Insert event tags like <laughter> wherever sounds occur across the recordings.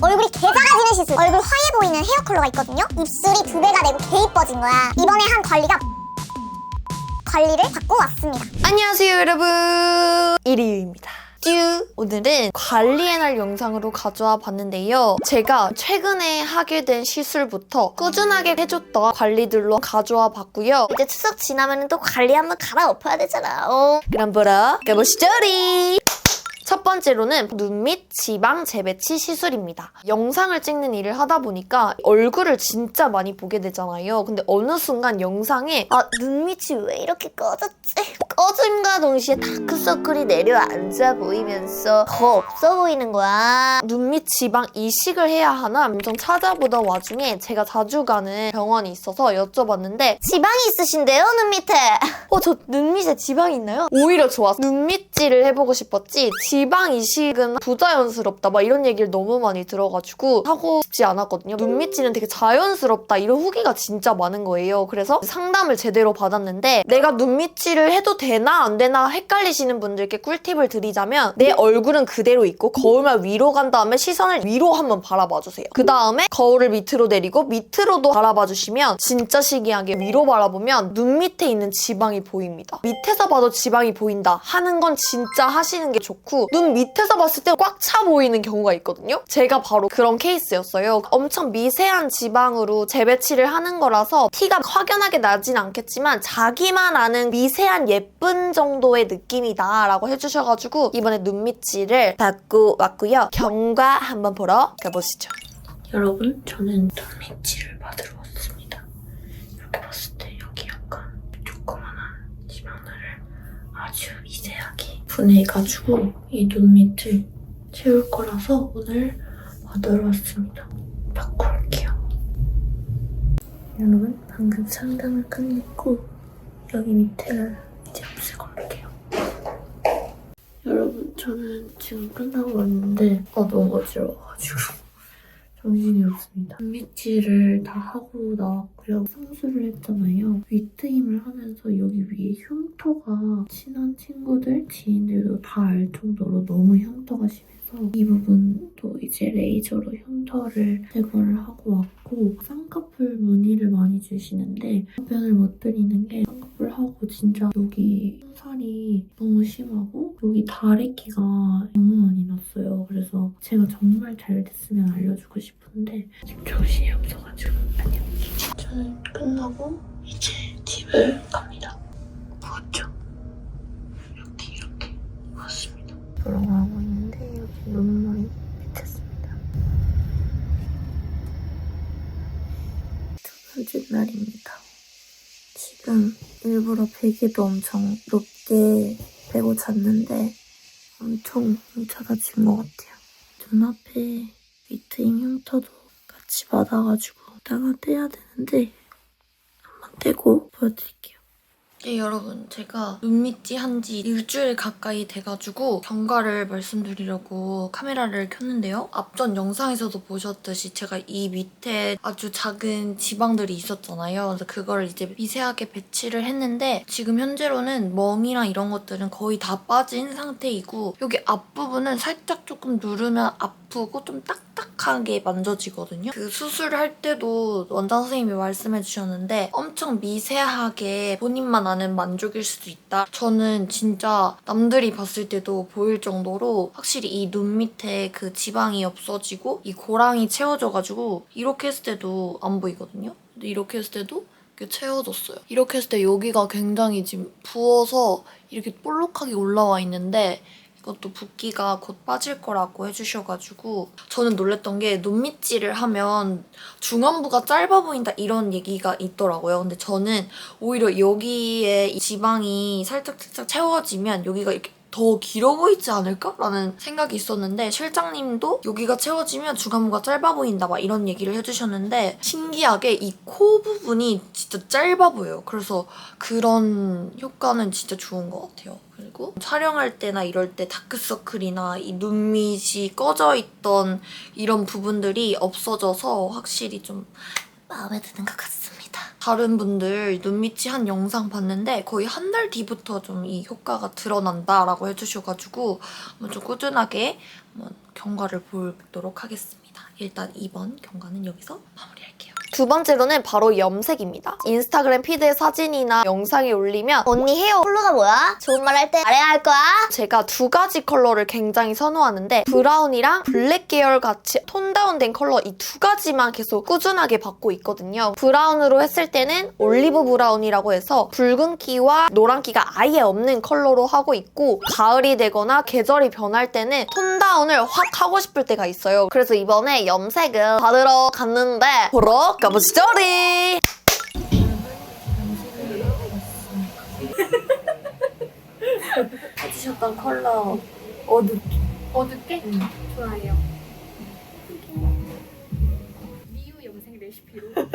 얼굴이 개작아지는 시술 얼굴 화해 보이는 헤어 컬러가 있거든요? 입술이 두 배가 되고 개 이뻐진 거야. 이번에 한 관리가 관리를 받고 왔습니다. 안녕하세요 여러분. 이리유입니다. 쭈 오늘은 관리의 날 영상으로 가져와 봤는데요. 제가 최근에 하게 된 시술부터 꾸준하게 해줬던 관리들로 가져와 봤고요. 이제 추석 지나면 또 관리 한번 갈아엎어야 되잖아 어. 그럼 보러 가보시죠 리 첫 번째로는 눈밑 지방 재배치 시술입니다. 영상을 찍는 일을 하다 보니까 얼굴을 진짜 많이 보게 되잖아요. 근데 어느 순간 영상에 아, 눈 밑이 왜 이렇게 꺼졌지? 꺼짐과 동시에 다크서클이 내려앉아 보이면서 더 없어 보이는 거야. 눈 밑 지방 이식을 해야 하나 엄청 찾아보던 와중에 제가 자주 가는 병원이 있어서 여쭤봤는데 지방이 있으신데요 눈 밑에 <laughs> 어, 저 눈 밑에 지방이 있나요? 오히려 좋았어. 눈밑질을 해보고 싶었지. 지방 이식은 부자연스럽다. 막 이런 얘기를 너무 많이 들어가지고 하고 싶지 않았거든요. 눈밑질은 되게 자연스럽다. 이런 후기가 진짜 많은 거예요. 그래서 상담을 제대로 받았는데 내가 눈밑질을 해도 되나 안 되나 헷갈리시는 분들께 꿀팁을 드리자면 내 얼굴은 그대로 있고 거울만 위로 간 다음에 시선을 위로 한번 바라봐 주세요. 그 다음에 거울을 밑으로 내리고 밑으로도 바라봐 주시면 진짜 신기하게 위로 바라보면 눈 밑에 있는 지방이 보입니다. 밑에서 봐도 지방이 보인다 하는 건 진짜 하시는 게 좋고 눈 밑에서 봤을 때 꽉 차 보이는 경우가 있거든요. 제가 바로 그런 케이스였어요. 엄청 미세한 지방으로 재배치를 하는 거라서 티가 확연하게 나진 않겠지만 자기만 아는 미세한 예쁜 정도의 느낌이다 라고 해주셔가지고 이번에 눈 밑질을 받고 왔고요. 경과 한번 보러 가보시죠. 여러분, 저는 눈밑질을 받으러 왔습니다. 이렇게 봤을 때 여기 약간 조그만한 지방들을 아주 미세하게 분해해가지고 이 눈 밑을 채울 거라서 오늘 받으러 왔습니다. 받고 올게요. 여러분, 방금 상담을 끝냈고 여기 밑에를 이제 없애고 올게요. 여러분, 저는 지금 끝나고 왔는데 아, 너무 어지러워가지고 정신이 없습니다. 단미치를 다 하고 나왔고요. 상수를 했잖아요. 위트임을 하면서 여기 위에 흉터가 친한 친구들, 지인들도 다 알 정도로 너무 흉터가 심해서 이 부분도 이제 레이저로 흉터를 제거를 하고 왔고 쌍꺼풀 무늬를 많이 주시는데 답변을 못 드리는 게 쌍꺼풀 하고 진짜 여기 살이 너무 심하고 여기 다래끼가 너무 많이 났어요. 그래서 제가 정말 잘 됐으면 알려주고 싶은데 지금 정신이 없어가지고 안녕. 저는 끝나고 이제 집을 갑니다. 부었죠? 이렇게 이렇게 부었습니다. 돌아가고 있는데 여기 눈물이 맺혔습니다. 두 번째 날입니다. 지금 일부러 베개도 엄청 높게 베고 잤는데 엄청 뭉쳐다진 것 같아요. 눈앞에 위트임 흉터도 같이 받아가지고 이따가 떼야 되는데 한번 떼고 보여드릴게요. 예, 여러분, 제가 눈밑지 한지 일주일 가까이 돼가지고 경과를 말씀드리려고 카메라를 켰는데요. 앞전 영상에서도 보셨듯이 제가 이 밑에 아주 작은 지방들이 있었잖아요. 그래서 그걸 이제 미세하게 배치를 했는데 지금 현재로는 멍이랑 이런 것들은 거의 다 빠진 상태이고 여기 앞부분은 살짝 조금 누르면 아프고 좀 딱 딱하게 만져지거든요. 그 수술할 때도 원장 선생님이 말씀해 주셨는데 엄청 미세하게 본인만 아는 만족일 수도 있다. 저는 진짜 남들이 봤을 때도 보일 정도로 확실히 이 눈 밑에 그 지방이 없어지고 이 고랑이 채워져가지고 이렇게 했을 때도 안 보이거든요. 근데 이렇게 했을 때도 이렇게 채워졌어요. 이렇게 했을 때 여기가 굉장히 지금 부어서 이렇게 볼록하게 올라와 있는데 이것도 붓기가 곧 빠질 거라고 해주셔가지고 저는 놀랬던 게 눈밑질을 하면 중안부가 짧아 보인다 이런 얘기가 있더라고요. 근데 저는 오히려 여기에 이 지방이 살짝 살짝 채워지면 여기가 이렇게 더 길어 보이지 않을까 라는 생각이 있었는데 실장님도 여기가 채워지면 중안부가 짧아 보인다 막 이런 얘기를 해주셨는데 신기하게 이 코 부분이 진짜 짧아 보여요. 그래서 그런 효과는 진짜 좋은 것 같아요. 그리고 촬영할 때나 이럴 때 다크서클이나 이 눈밑이 꺼져 있던 이런 부분들이 없어져서 확실히 좀 마음에 드는 것 같 습니다. 다른 분들 눈밑이 한 영상 봤는데 거의 한 달 뒤부터 좀 이 효과가 드러난다라고 해주셔가지고 좀 꾸준하게 한번 경과를 보도록 하겠습니다. 일단 이번 경과는 여기서 마무리할게요. 두 번째로는 바로 염색입니다. 인스타그램 피드에 사진이나 영상이 올리면 언니 헤어 컬러가 뭐야? 좋은 말 할 때 말해야 할 거야? 제가 두 가지 컬러를 굉장히 선호하는데 브라운이랑 블랙 계열 같이 톤 다운된 컬러 이 두 가지만 계속 꾸준하게 받고 있거든요. 브라운으로 했을 때는 올리브 브라운이라고 해서 붉은기와 노란기가 아예 없는 컬러로 하고 있고 가을이 되거나 계절이 변할 때는 톤 다운을 확 하고 싶을 때가 있어요. 그래서 이번에 염색을 받으러 갔는데 보러 가보시죠리! <laughs> 해주셨던 컬러 어둡 어둡게? 음. 좋아요. 미유 염색 레시피로. <laughs>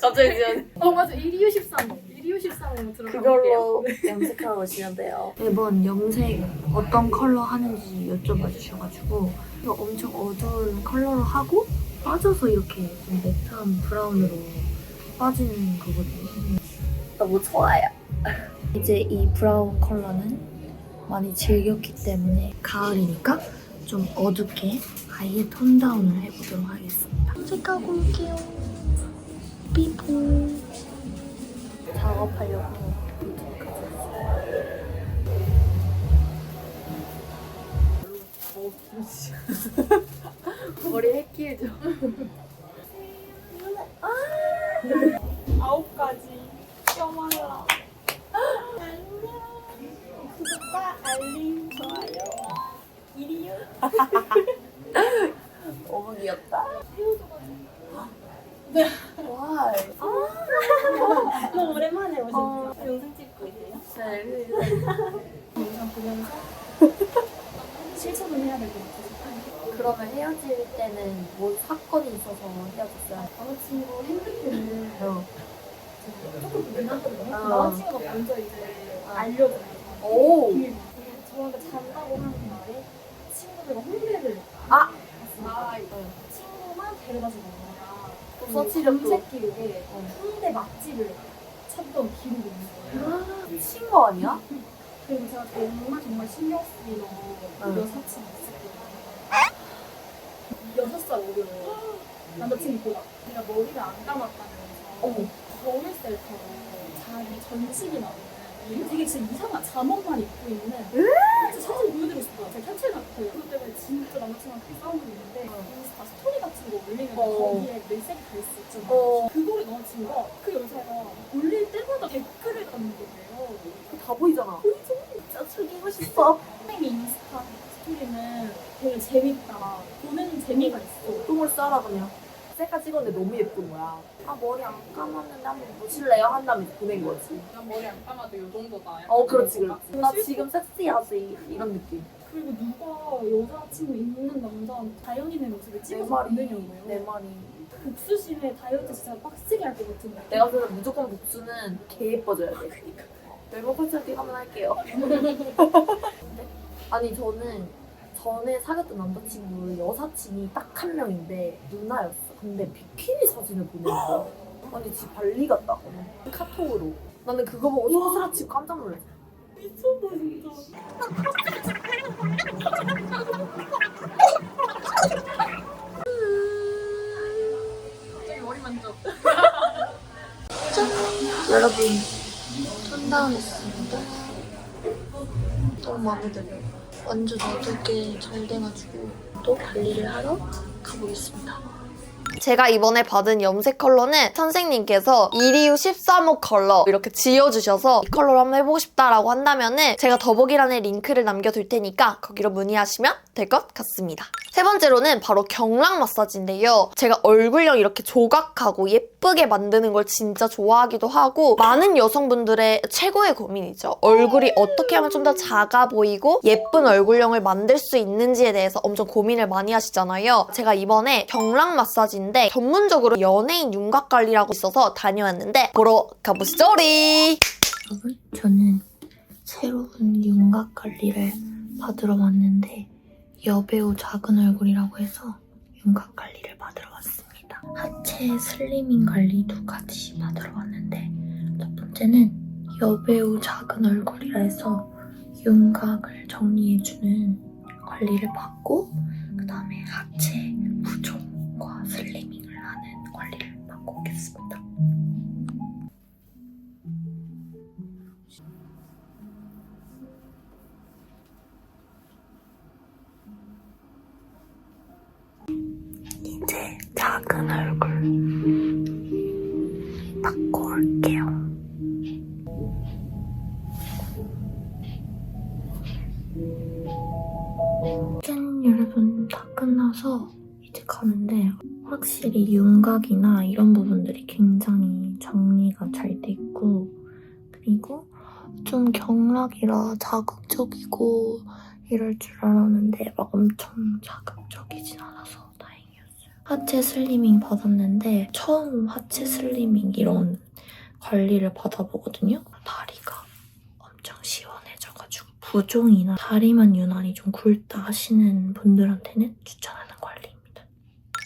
갑자기 그냥 어 맞아 1이유 13호. 1이유 13호로 들어가 그걸로 염색하고 오시면 돼요. 매번 염색 어떤 컬러 하는지 여쭤봐 주셔가지고 이거 엄청 어두운 컬러로 하고 빠져서 이렇게 좀 매트한 브라운으로 빠지는 거거든요. 너무 좋아요. <laughs> 이제 이 브라운 컬러는 많이 즐겼기 때문에 가을이니까 좀 어둡게 아예 톤 다운을 해보도록 하겠습니다. 염색하고 올게요. 삐뽀. 작업하려고 <laughs> 머리 해끼해줘. 아홉 가지 껴말라. 구독과 알림 좋아요. 1이유 너무 <laughs> 귀엽다. 와. 너무 오랜만에 오셨어요. 영상 찍고 있어요. 네. 영상 보면서 실천을 해야 될 것 같아서. 그러면 때는 뭐 사건이 있어서 헤어졌어요? 남자친구 핸드폰을 어. 조금 하거든요. 어. 남자친구가 먼저 이제 알려줘요. 오. 비밀. 저한테 잔다고 하는 날에 친구들과 홍대를 아! 갔어요. 친구만 데려다주는 거야. 또 서치력도. 검색 기록에 홍대 맛집을 찾던 기록이 있는 거예요. 친거 아니야? <laughs> 그리고 제가 정말 정말 신경 응. 여사친이 있었거든요. 여섯 살 어려요. 남자친구보다. 내가 머리를 안 감았다면서 어머. 겨울셀처럼 자기 전신이 나오는 되게 진짜 이상한 잠옷만 입고 있는 진짜 사진 보여드리고 싶어요. 제가 캡처해 놨고 그것 때문에 진짜 남자친구랑 싸우고 있는데 인스타 스토리 같은 거 올리면 어. 거기에 메시지 갈수 있잖아요. 어. 그거를 남자친구가 그 여자가 올릴 때마다 댓글을 다는 거예요. 다 보이잖아. 진짜 죽이고 싶어. 선생님이 인스타 스토리는 되게 재밌다. 보는 재미가 있어. 똥을 싸라 그냥. 셀카 찍었는데 너무 예쁜 거야. 아 머리 안 감았는데 한번 보실래요? 한 다음에 보낸 거지. 난 머리 안 감아도 이 정도다. 어 그렇지 그렇지. 나 지금 섹시하지 이런 느낌. 그리고 누가 여자친구 있는 남자한테 자연인의 모습을 내 찍어서 보내냐고요. 내 말이. 복수심에 다이어트 진짜 빡세게 할 것 같은데. 내가 보기엔 무조건 복수는 개 예뻐져야 돼. 외모 컨설팅 한번 할게요. <laughs> 아니 저는 전에 사귀었던 남자친구 여사친이 딱 한 명인데 누나였어. 근데 비키니 사진을 보낸 거야. 아니 집 발리 갔다 오네. 카톡으로. 나는 그거 보고 소스라치고 깜짝 놀랐어. 미쳤다 진짜. 갑자기 머리 만져. 여러분 톤다운 했습니다. 너무 마음에 들어요. 완전 어둡게 잘 돼가지고 또 관리를 하러 가보겠습니다. 제가 이번에 받은 염색 컬러는 선생님께서 이리우 13호 컬러 이렇게 지어주셔서 이 컬러로 한번 해보고 싶다라고 한다면은 제가 더보기란에 링크를 남겨둘 테니까 거기로 문의하시면 될 것 같습니다. 세 번째로는 바로 경락 마사지인데요. 제가 얼굴형 이렇게 조각하고 예쁘게 만드는 걸 진짜 좋아하기도 하고 많은 여성분들의 최고의 고민이죠. 얼굴이 어떻게 하면 좀 더 작아 보이고 예쁜 얼굴형을 만들 수 있는지에 대해서 엄청 고민을 많이 하시잖아요. 제가 이번에 경락 마사지인 데 전문적으로 연예인 윤곽 관리라고 있어서 다녀왔는데 보러 가보시죠리! 여러분 저는 새로운 윤곽 관리를 받으러 왔는데 여배우 작은 얼굴이라고 해서 윤곽 관리를 받으러 왔습니다. 하체 슬리밍 관리 두 가지 받으러 왔는데 첫 번째는 여배우 작은 얼굴이라 해서 윤곽을 정리해주는 관리를 받고 그 다음에 하체 부종과 슬리밍 자극적이고 이럴 줄 알았는데 막 엄청 자극적이진 않아서 다행이었어요. 하체 슬리밍 받았는데 처음 하체 슬리밍 이런 관리를 받아보거든요. 다리가 엄청 시원해져가지고 부종이나 다리만 유난히 좀 굵다 하시는 분들한테는 추천하는 관리입니다.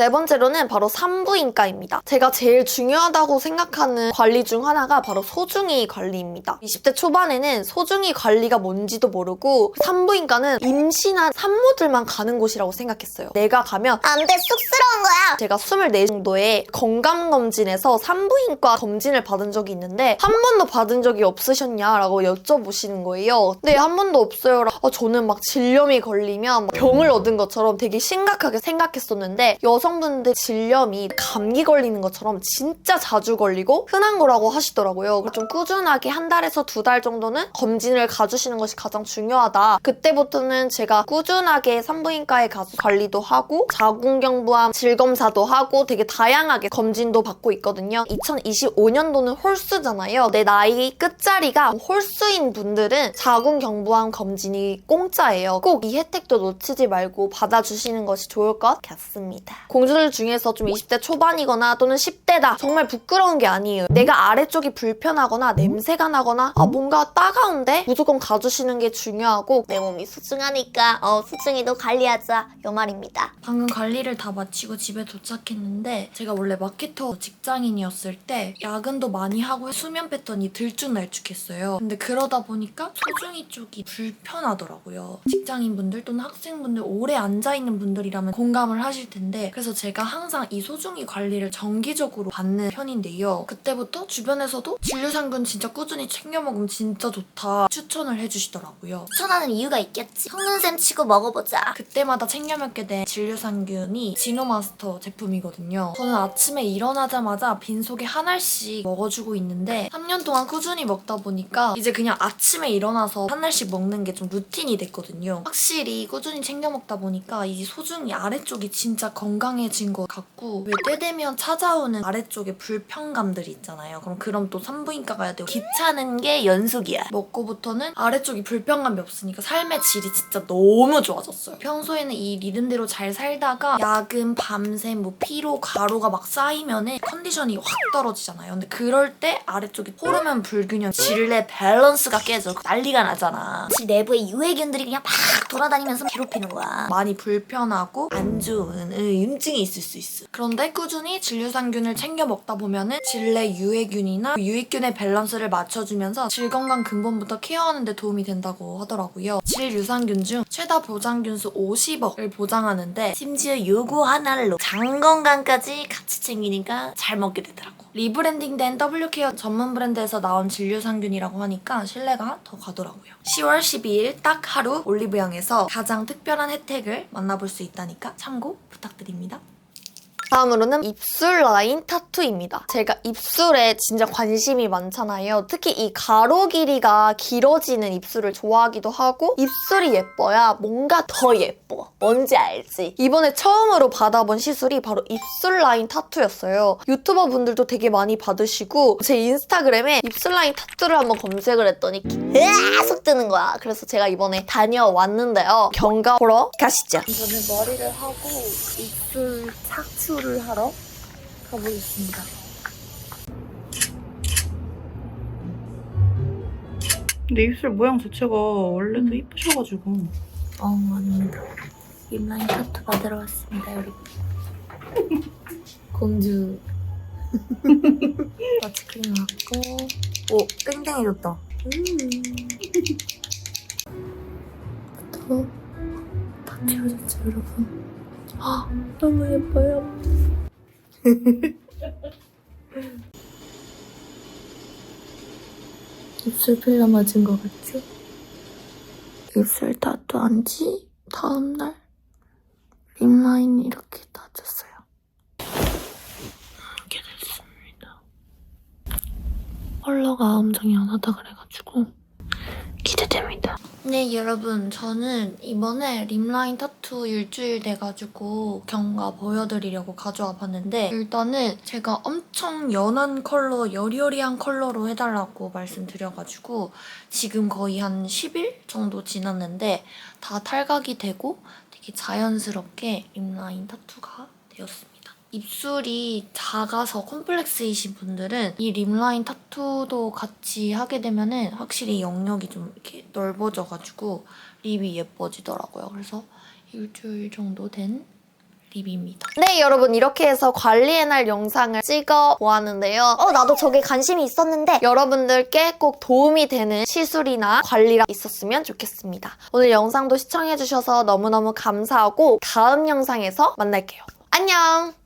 네 번째로는 바로 산부인과입니다. 제가 제일 중요하다고 생각하는 관리 중 하나가 바로 소중이 관리입니다. 20대 초반에는 소중이 관리가 뭔지도 모르고 산부인과는 임신한 산모들만 가는 곳이라고 생각했어요. 내가 가면 안 돼, 쑥스러운 거야. 제가 24 정도의 건강검진에서 산부인과 검진을 받은 적이 있는데 한 번도 받은 적이 없으셨냐라고 여쭤보시는 거예요. 네, 한 번도 없어요. 아, 저는 막 질염이 걸리면 막 병을 얻은 것처럼 되게 심각하게 생각했었는데 여성 분들 질염이 감기 걸리는 것처럼 진짜 자주 걸리고 흔한 거라고 하시더라고요. 좀 꾸준하게 한 달에서 두 달 정도는 검진을 가주시는 것이 가장 중요하다. 그때부터는 제가 꾸준하게 산부인과에 가서 관리도 하고 자궁경부암 질검사도 하고 되게 다양하게 검진도 받고 있거든요. 2025년도는 홀수잖아요. 내 나이 끝자리가 홀수인 분들은 자궁경부암 검진이 공짜예요. 꼭 이 혜택도 놓치지 말고 받아주시는 것이 좋을 것 같습니다. 공주들 중에서 좀 20대 초반이거나 또는 10대다 정말 부끄러운 게 아니에요. 내가 아래쪽이 불편하거나 냄새가 나거나 아 뭔가 따가운데 무조건 가주시는 게 중요하고 내 몸이 소중하니까, 어, 소중이도 관리하자. 요 말입니다. 방금 관리를 다 마치고 집에 도착했는데 제가 원래 마케터 직장인이었을 때 야근도 많이 하고 수면 패턴이 들쭉날쭉했어요. 근데 그러다 보니까 소중이 쪽이 불편하더라고요. 직장인분들 또는 학생분들 오래 앉아있는 분들이라면 공감을 하실 텐데 그래서 제가 항상 이 소중이 관리를 정기적으로 받는 편인데요. 그때부터 주변에서도 진료상균 진짜 꾸준히 챙겨 먹으면 진짜 좋다 추천을 해주시더라고요. 추천하는 이유가 있겠지. 속는셈 치고 먹어보자. 그때마다 챙겨 먹게 된 진료상균이 지노마스터 제품이거든요. 저는 아침에 일어나자마자 빈속에 한 알씩 먹어주고 있는데 3년 동안 꾸준히 먹다 보니까 이제 그냥 아침에 일어나서 한 알씩 먹는 게 좀 루틴이 됐거든요. 확실히 꾸준히 챙겨 먹다 보니까 이 소중이 아래쪽이 진짜 건강 해진 것 같고 왜 때 되면 찾아오는 아래쪽에 불편감들이 있잖아요. 그럼 그럼 또 산부인과 가야 되고 귀찮은 게 연속이야. 먹고부터는 아래쪽이 불편감이 없으니까 삶의 질이 진짜 너무 좋아졌어요. 평소에는 이 리듬대로 잘 살다가 야근, 밤샘, 뭐 피로, 과로가 막 쌓이면은 컨디션이 확 떨어지잖아요. 근데 그럴 때 아래쪽이 호르몬 불균형, 질내 밸런스가 깨져 난리가 나잖아. 집 내부에 유해균들이 그냥 막 돌아다니면서 괴롭히는 거야. 많이 불편하고 안 좋은 염증이 있을 수 있어. 그런데 꾸준히 진료상균을 챙겨 먹다 보면은 질내 유해균이나 유익균의 밸런스를 맞춰주면서 질 건강 근본부터 케어하는 데 도움이 된다고 하더라고요. 질 유산균 중 최다 보장균수 50억을 보장하는데 심지어 요거 하나로 장 건강까지 같이 챙기니까 잘 먹게 되더라고. 리브랜딩된 W케어 전문 브랜드에서 나온 진료상균이라고 하니까 신뢰가 더 가더라고요. 10월 12일 딱 하루 올리브영에서 가장 특별한 혜택을 만나볼 수 있다니까 참고 부탁드립니다. 다음으로는 입술 라인 타투입니다. 제가 입술에 진짜 관심이 많잖아요. 특히 이 가로 길이가 길어지는 입술을 좋아하기도 하고 입술이 예뻐야 뭔가 더 예뻐. 뭔지 알지? 이번에 처음으로 받아본 시술이 바로 입술 라인 타투였어요. 유튜버 분들도 되게 많이 받으시고 제 인스타그램에 입술 라인 타투를 한번 검색을 했더니 계속 뜨는 거야. 그래서 제가 이번에 다녀왔는데요. 경과 보러 가시죠. 저는 머리를 하고 입술 착추를 하러 가보겠습니다. 근데 입술 모양 자체가 원래도 이쁘셔가지고 어, 아닙니다. 입라인 타투 받으러 왔습니다, 여러분. 공주. <laughs> 마취크림 맞고. 오, 땡땡해졌다. 음. <laughs> 다 지워졌죠, 여러분? 너무 예뻐요. <laughs> 입술 필러 맞은 것 같죠? 입술 타투한 지 다음날 립라인 이렇게 다졌어요. 이렇게 됐습니다. 컬러가 엄청 연하다 그래가지고 기대됩니다. 네, 여러분. 저는 이번에 립라인 타투 일주일 돼가지고 경과 보여드리려고 가져와 봤는데 일단은 제가 엄청 연한 컬러, 여리여리한 컬러로 해달라고 말씀드려가지고 지금 거의 한 10일 정도 지났는데 다 탈각이 되고 되게 자연스럽게 립라인 타투가 되었습니다. 입술이 작아서 콤플렉스이신 분들은 이 립라인 타투도 같이 하게 되면은 확실히 영역이 좀 이렇게 넓어져가지고 립이 예뻐지더라고요. 그래서 일주일 정도 된 립입니다. 네, 여러분 이렇게 해서 관리의 날 영상을 찍어 보았는데요. 어 나도 저게 관심이 있었는데 여러분들께 꼭 도움이 되는 시술이나 관리가 있었으면 좋겠습니다. 오늘 영상도 시청해주셔서 너무너무 감사하고 다음 영상에서 만날게요. 안녕!